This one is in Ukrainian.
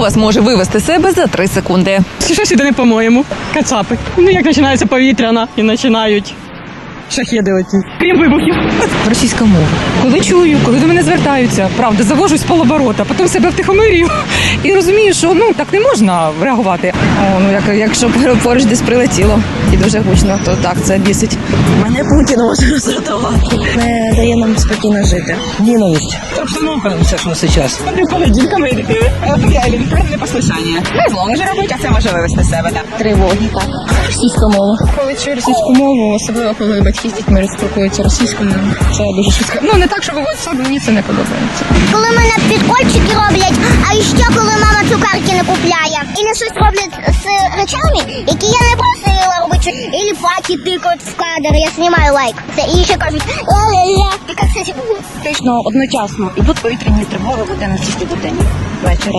вас може вивести себе за 3 секунди. Щось іде не по-моєму. Кацапи. Ну як починається повітряна і починають шахеди летіти. Крім вибухів. Російська мова. Коли чую, коли до мене звертаються, правда, завожусь з полоборота, потім себе втихомирюю і розумію, що ну так не можна реагувати. О, ну як, якщо поруч десь прилетіло і дуже гучно, то так це бісить. Мене Путін може роздратувати. Не дає нам спокійно жити. Ненависть. Обстановка все ж на сейчас. Поведінка медиків. Непослушання. Не зло може робити, а це може вивести себе. Так. Тривоги, так. Російська мова. Коли чую російську мову, особливо коли батьки з дітьми спілкуються російською, це дуже швидко. Ну не так, що виводить з мені це не подобається. коли мене підкольчики роблять, а ще коли мама цукерки не купляє. І не щось роблять з речами, які я не просила робити. Ілі паки тикають в кадр, я знімаю лайк. Це і ще кажуть, ля-ля-ля. І Фактично одночасно ідуть повітряні тривоги буде на 6 годині вечора.